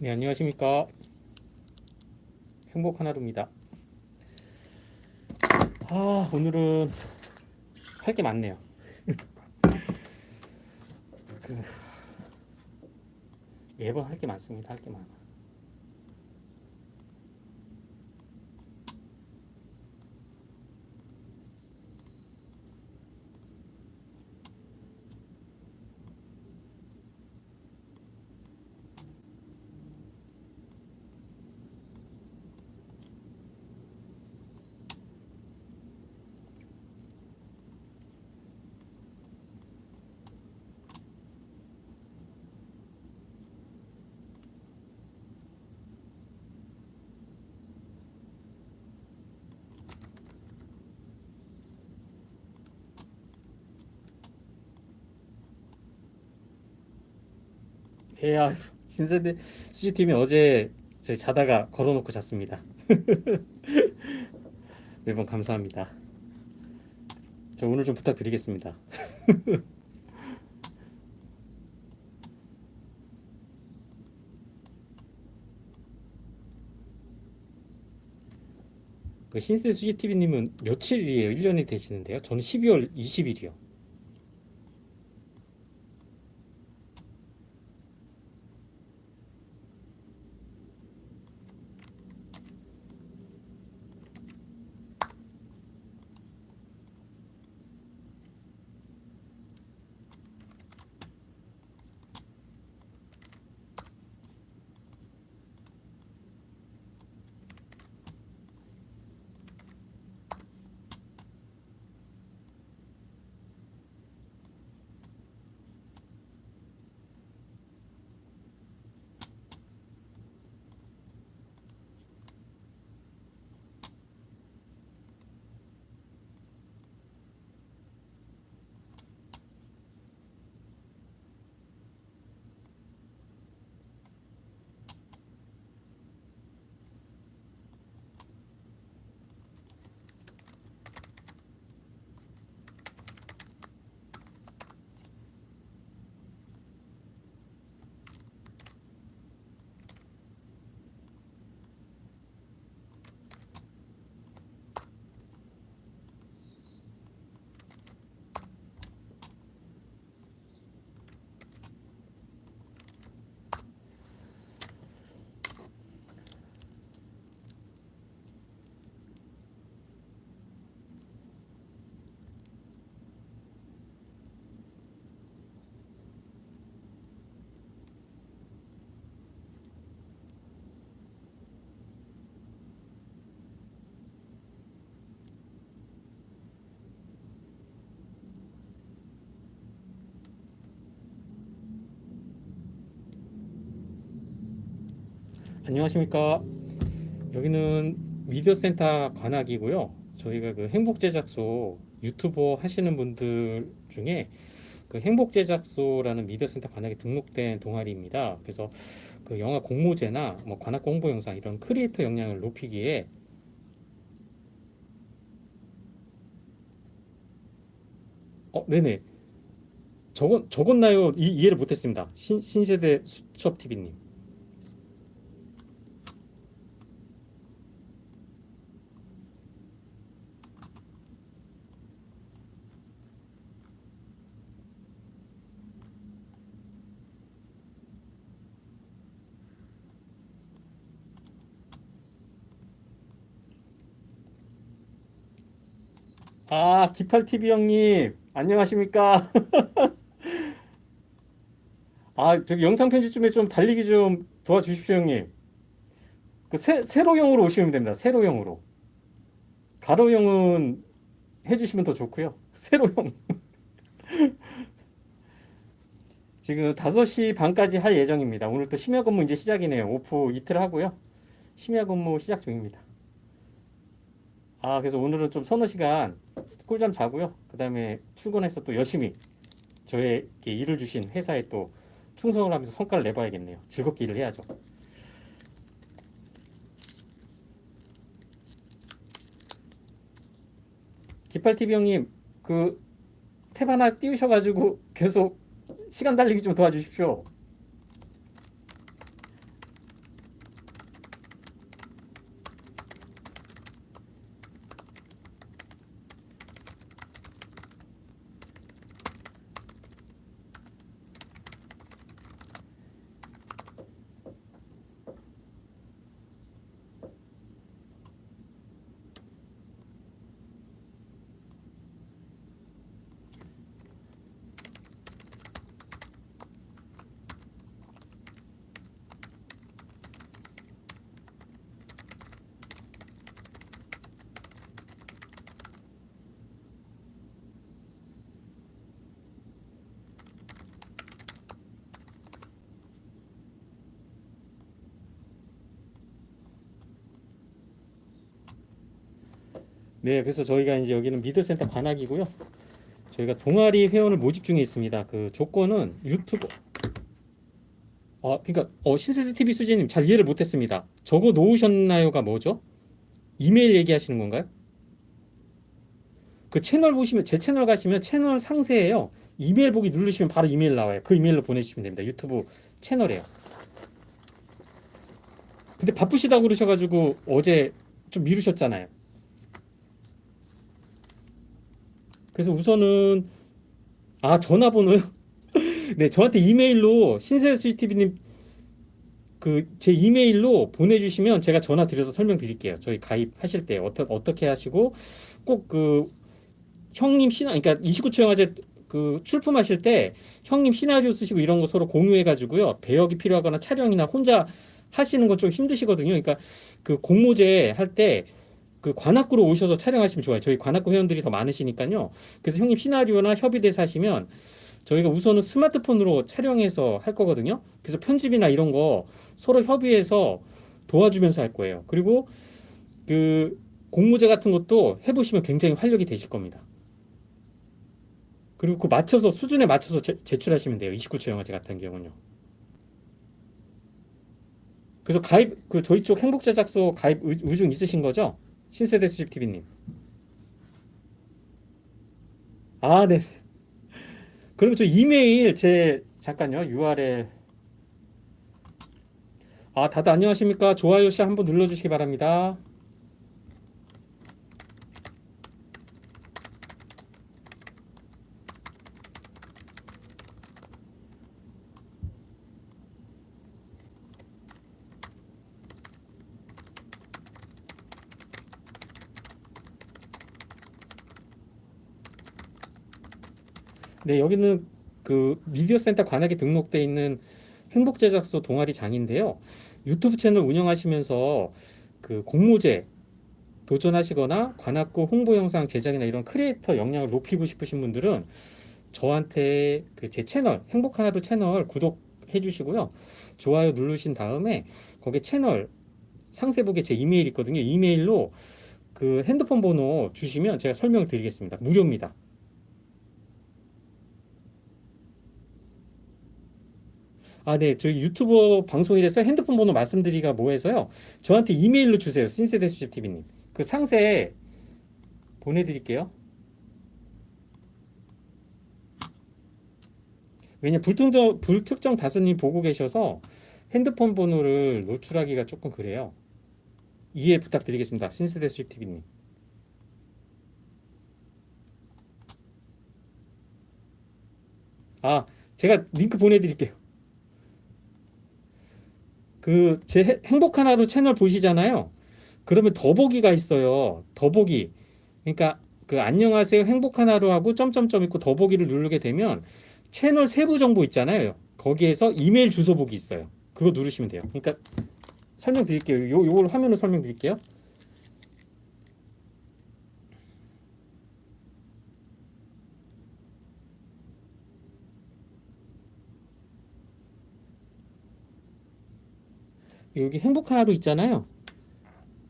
네, 안녕하십니까. 행복한 하루입니다. 아, 오늘은 할 게 많네요. 그, 매번 할 게 많습니다. 할 게 많아. 예, 아, 신세대 CCTV 어제 저희 자다가 걸어놓고 잤습니다. 매번 감사합니다. 저 오늘 좀 부탁드리겠습니다. 그 신세대 CCTV님은 며칠이에요? 1년이 되시는데요? 저는 12월 20일이요. 안녕하십니까. 여기는 미디어 센터 관악이고요. 저희가 그 행복 제작소 유튜버 하시는 분들 중에 그 행복 제작소라는 미디어 센터 관악에 등록된 동아리입니다. 그래서 그 영화 공모제나 뭐 관악 공보 영상 이런 크리에이터 역량을 높이기에 어, 네네. 적었, 적었나요? 이, 이해를 못했습니다. 신, 신세대 수첩 TV님. 아, 기팔TV 형님, 안녕하십니까? 아, 저기 영상 편집 중에 좀 달리기 좀 도와주십시오, 형님. 그 세, 세로형으로 오시면 됩니다. 세로형으로. 가로형은 해주시면 더 좋고요. 세로형. 지금 5시 반까지 할 예정입니다. 오늘 또 심야 근무 이제 시작이네요. 오프 이틀 하고요. 심야 근무 시작 중입니다. 아, 그래서 오늘은 좀 서너 시간 꿀잠 자고요. 그 다음에 출근해서 또 열심히 저에게 일을 주신 회사에 또 충성을 하면서 성과를 내봐야겠네요. 즐겁게 일을 해야죠. 기팔TV 형님, 그 탭 하나 띄우셔가지고 계속 시간 달리기 좀 도와주십시오. 네, 그래서 저희가 이제 여기는 미들센터 관악이고요. 저희가 동아리 회원을 모집 중에 있습니다. 그 조건은 유튜브 아, 그러니까 어, 신세대 TV 수재님 잘 이해를 못했습니다. 적어 놓으셨나요가 뭐죠? 이메일 얘기하시는 건가요? 그 채널 보시면 제 채널 가시면 채널 상세에요. 이메일 보기 누르시면 바로 이메일 나와요. 그 이메일로 보내주시면 됩니다. 유튜브 채널에요. 근데 바쁘시다고 그러셔가지고 어제 좀 미루셨잖아요. 그래서 우선은 아 전화번호요? 네 저한테 이메일로 신세수 TV님 그 제 이메일로 보내주시면 제가 전화 드려서 설명드릴게요. 저희 가입하실 때 어떠, 어떻게 하시고 꼭 그 형님 시나 그러니까 29초 영화제 그 출품하실 때 형님 시나리오 쓰시고 이런 거 서로 공유해 가지고요 배역이 필요하거나 촬영이나 혼자 하시는 거 좀 힘드시거든요. 그러니까 그 공모제 할때 그 관악구로 오셔서 촬영하시면 좋아요. 저희 관악구 회원들이 더 많으시니까요. 그래서 형님 시나리오나 협의돼서 하시면 저희가 우선은 스마트폰으로 촬영해서 할 거거든요. 그래서 편집이나 이런 거 서로 협의해서 도와주면서 할 거예요. 그리고 그 공모제 같은 것도 해보시면 굉장히 활력이 되실 겁니다. 그리고 그 맞춰서 수준에 맞춰서 제, 제출하시면 돼요. 29초 영화제 같은 경우는요. 그래서 가입 그 저희 쪽 행복 제작소 가입 의- 의중 있으신 거죠? 신세대 수집 TV님. 아, 네. 그러면 저 이메일 제 잠깐요 URL 아 다들 안녕하십니까 좋아요 씨 한번 눌러주시기 바랍니다 네 여기는 그 미디어 센터 관악에 등록돼 있는 행복 제작소 동아리 장인데요. 유튜브 채널 운영하시면서 그 공모제 도전하시거나 관악구 홍보 영상 제작이나 이런 크리에이터 역량을 높이고 싶으신 분들은 저한테 그 제 채널 행복 하나도 채널 구독해 주시고요. 좋아요 누르신 다음에 거기 채널 상세북에 제 이메일 있거든요. 이메일로 그 핸드폰 번호 주시면 제가 설명을 드리겠습니다. 무료입니다 아, 네. 저희 유튜버 방송이라서 핸드폰 번호 말씀드리기가 뭐해서요. 저한테 이메일로 주세요. 신세대 수집 TV님. 그 상세에 보내드릴게요. 왜냐 불특정 불특정 다수님 보고 계셔서 핸드폰 번호를 노출하기가 조금 그래요. 이해 부탁드리겠습니다. 신세대 수집 TV님. 아, 제가 링크 보내드릴게요. 그 제 행복한 하루 채널 보시잖아요. 그러면 더보기가 있어요. 더보기. 그러니까 그 안녕하세요 행복한 하루 하고 점점점 있고 더보기를 누르게 되면 채널 세부 정보 있잖아요. 거기에서 이메일 주소 보기 있어요. 그거 누르시면 돼요. 그러니까 설명드릴게요. 요 요걸 화면으로 설명드릴게요. 여기 행복한 하루 있잖아요.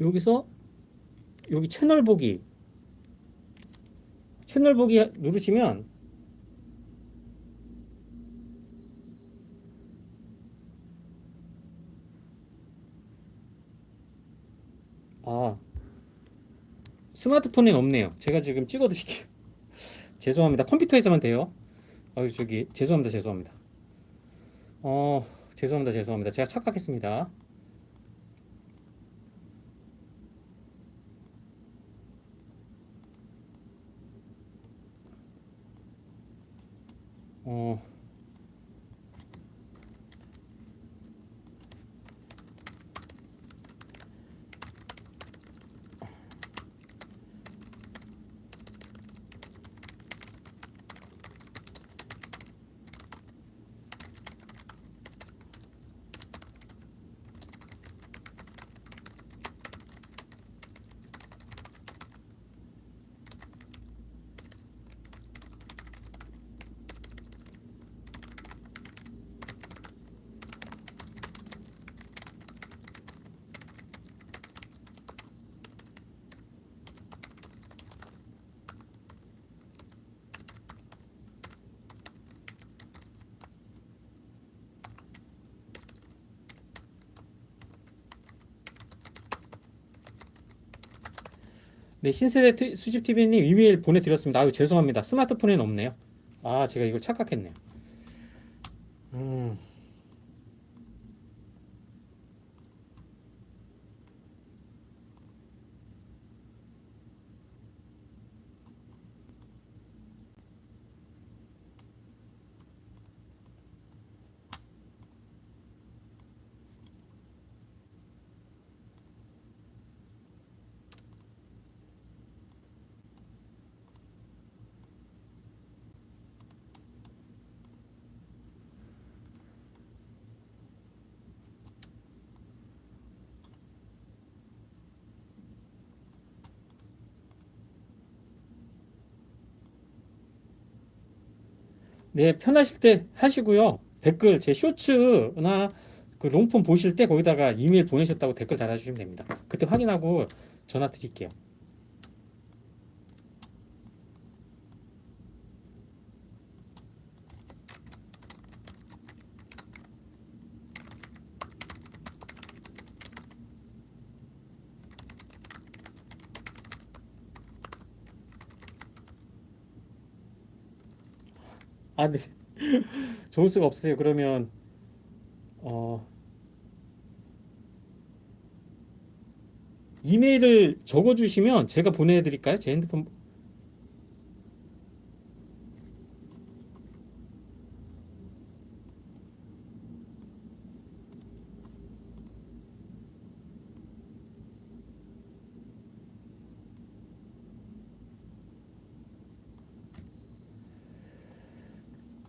여기서 여기 채널 보기 채널 보기 누르시면 아 스마트폰엔 없네요. 제가 지금 찍어 드릴게요. 죄송합니다. 컴퓨터에서만 돼요. 아유 저기 죄송합니다. 죄송합니다. 어 죄송합니다. 죄송합니다. 제가 착각했습니다. 네, 신세대 트- 수집 TV님 이메일 보내드렸습니다. 아유, 죄송합니다. 스마트폰에는 없네요. 아, 제가 이걸 착각했네요. 음, 네, 편하실 때 하시고요. 댓글, 제 쇼츠나 그 롱폼 보실 때 거기다가 이메일 보내셨다고 댓글 달아주시면 됩니다. 그때 확인하고 전화 드릴게요. 아, 네. 좋을 수가 없으세요. 그러면, 어, 이메일을 적어주시면 제가 보내드릴까요? 제 핸드폰,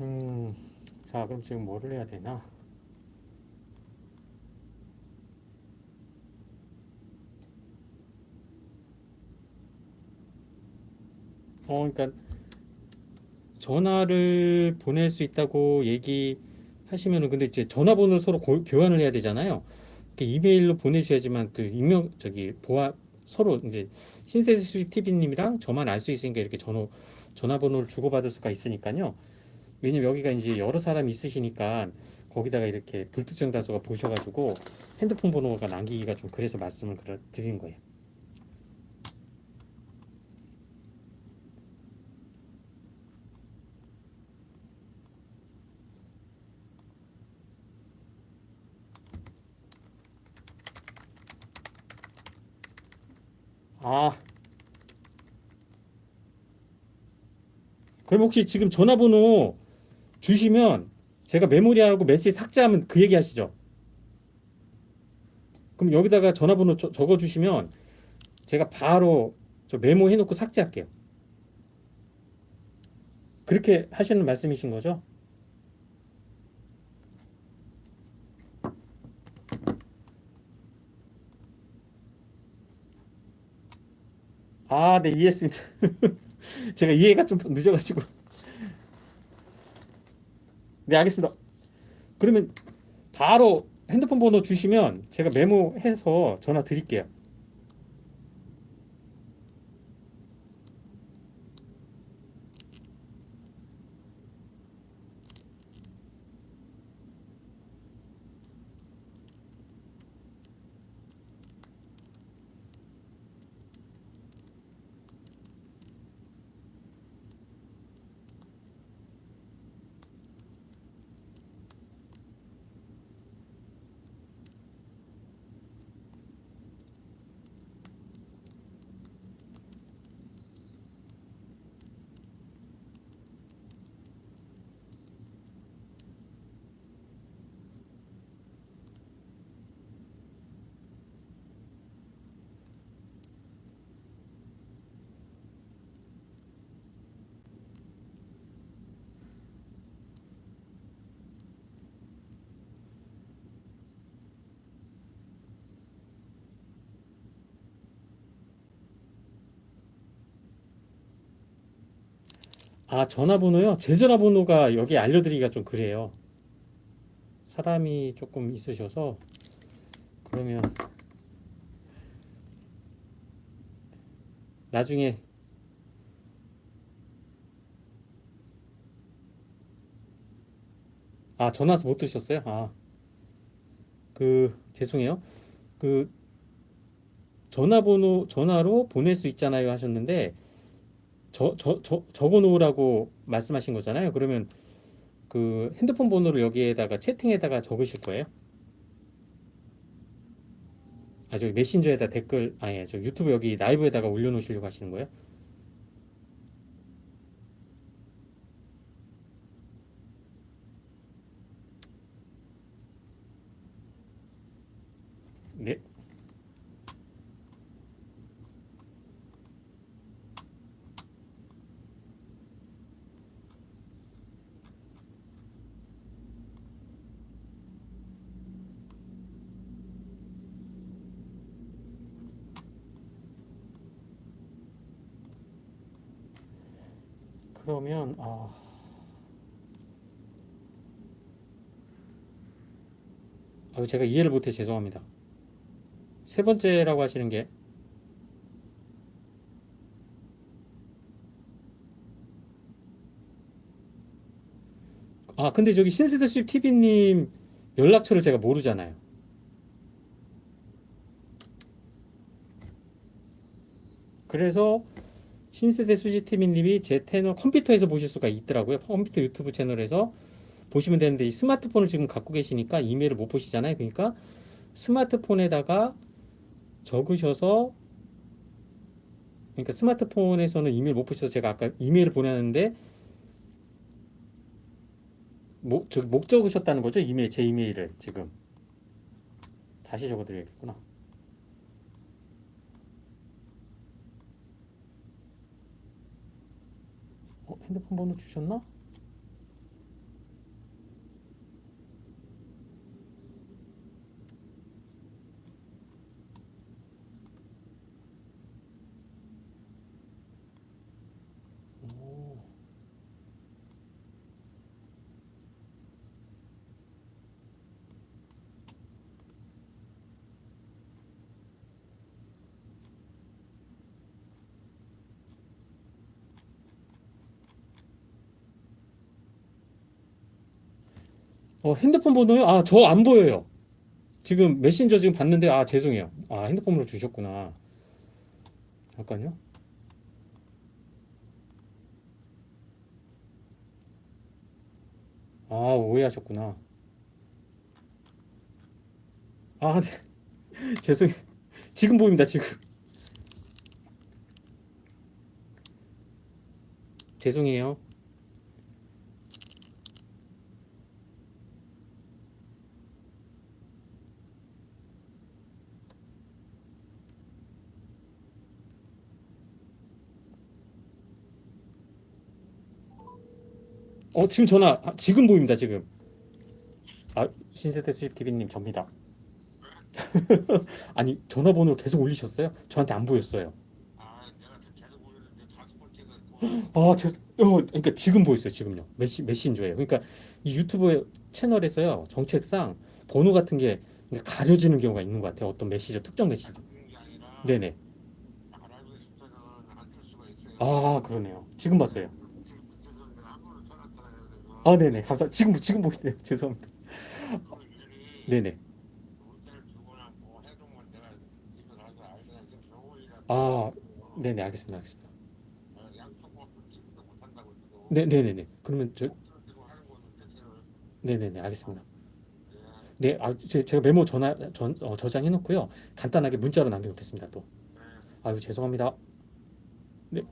음, 자, 그럼 지금 뭐를 해야 되나? 어, 그러니까 전화를 보낼 수 있다고 얘기하시면은 근데 이제 전화번호를 서로 고- 교환을 해야 되잖아요. 그 이메일로 보내주셔야지만 그 익명 저기 보아 서로 이제 신세수 TV님이랑 저만 알 수 있으니까 이렇게 전화 전화번호를 주고받을 수가 있으니까요. 왜냐면 여기가 이제 여러 사람이 있으시니까 거기다가 이렇게 불특정 다수가 보셔가지고 핸드폰 번호가 남기기가 좀 그래서 말씀을 드린 거예요. 아, 그럼 혹시 지금 전화번호 주시면 제가 메모리하고 메시지 삭제하면 그 얘기 하시죠? 그럼 여기다가 전화번호 저- 적어 주시면 제가 바로 저 메모해 놓고 삭제할게요. 그렇게 하시는 말씀이신 거죠? 아, 네, 이해했습니다. 제가 이해가 좀 늦어가지고. 네, 알겠습니다. 그러면 바로 핸드폰 번호 주시면 제가 메모해서 전화 드릴게요. 아, 전화번호요? 제 전화번호가 여기 알려드리기가 좀 그래요. 사람이 조금 있으셔서 그러면 나중에 아, 전화 못 드셨어요? 아, 그 죄송해요. 그 전화번호 전화로 보낼 수 있잖아요 하셨는데 저 저 저 적어 놓으라고 말씀하신 거잖아요. 그러면 그 핸드폰 번호를 여기에다가 채팅에다가 적으실 거예요? 아 저기 메신저에다 댓글 아니 저 유튜브 여기 라이브에다가 올려놓으시려고 하시는 거예요? 네. 그러면 아 아, 제가 이해를 못해 죄송합니다. 세 번째라고 하시는 게 아, 근데 저기 신세대 수입 TV님 연락처를 제가 모르잖아요. 그래서 신세대 수지 TV님이 제 채널 컴퓨터에서 보실 수가 있더라고요. 컴퓨터 유튜브 채널에서 보시면 되는데 이 스마트폰을 지금 갖고 계시니까 이메일을 못 보시잖아요. 그러니까 스마트폰에다가 적으셔서 그러니까 스마트폰에서는 이메일 못 보셔서 제가 아까 이메일을 보내는데 목, 저기 못 적으셨다는 거죠? 이메일 제 이메일을 지금 다시 적어드려야겠구나. 핸드폰 번호 주셨나? 어, 핸드폰 번호요? 아, 저 안 보여요. 지금 메신저 지금 봤는데, 아, 죄송해요. 아, 핸드폰 번호 주셨구나. 잠깐요. 아, 오해하셨구나. 아, 네. 죄송해요. 지금 보입니다, 지금. 죄송해요. 어, 지금 전화, 아, 지금 보입니다, 지금. 아, 신세대 수입 TV님 접니다. 아니, 전화번호를 계속 올리셨어요? 저한테 안 보였어요. 아, 내가 지금 계속 올리는데 다섯 번째가 아, 제, 어, 그러니까 지금 보였어요, 지금요. 메시, 메신저예요. 그러니까 이 유튜브 채널에서요, 정책상 번호 같은 게 가려지는 경우가 있는 것 같아요. 어떤 메시저, 특정 메시저. 그런 게 아니라 네네. 약간 알고 싶어서는 안쓸 수가 있어요. 아, 그러네요. 지금 봤어요. 지금 지금 내가 한 번을 전화했잖 아, 네네. 감사. 지금, 지금 보이네요. 죄송합니다. 네네. 아, 네네. 알겠습니다. 알겠습니다. 네, 네네네. 그러면 저, 네네네. 알겠습니다. 예, 네, 아, 제, 제가 메모 전화, 전, 어, 저장해 놓고요. 간단하게 문자로 남겨 놓겠습니다. 또. 예. 아유, 죄송합니다. 네.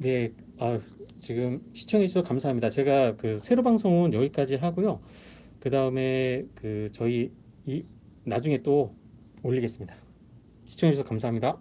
네, 아, 지금 시청해 주셔서 감사합니다. 제가 그 세로 방송은 여기까지 하고요. 그 다음에 그 저희 이 나중에 또 올리겠습니다. 시청해 주셔서 감사합니다.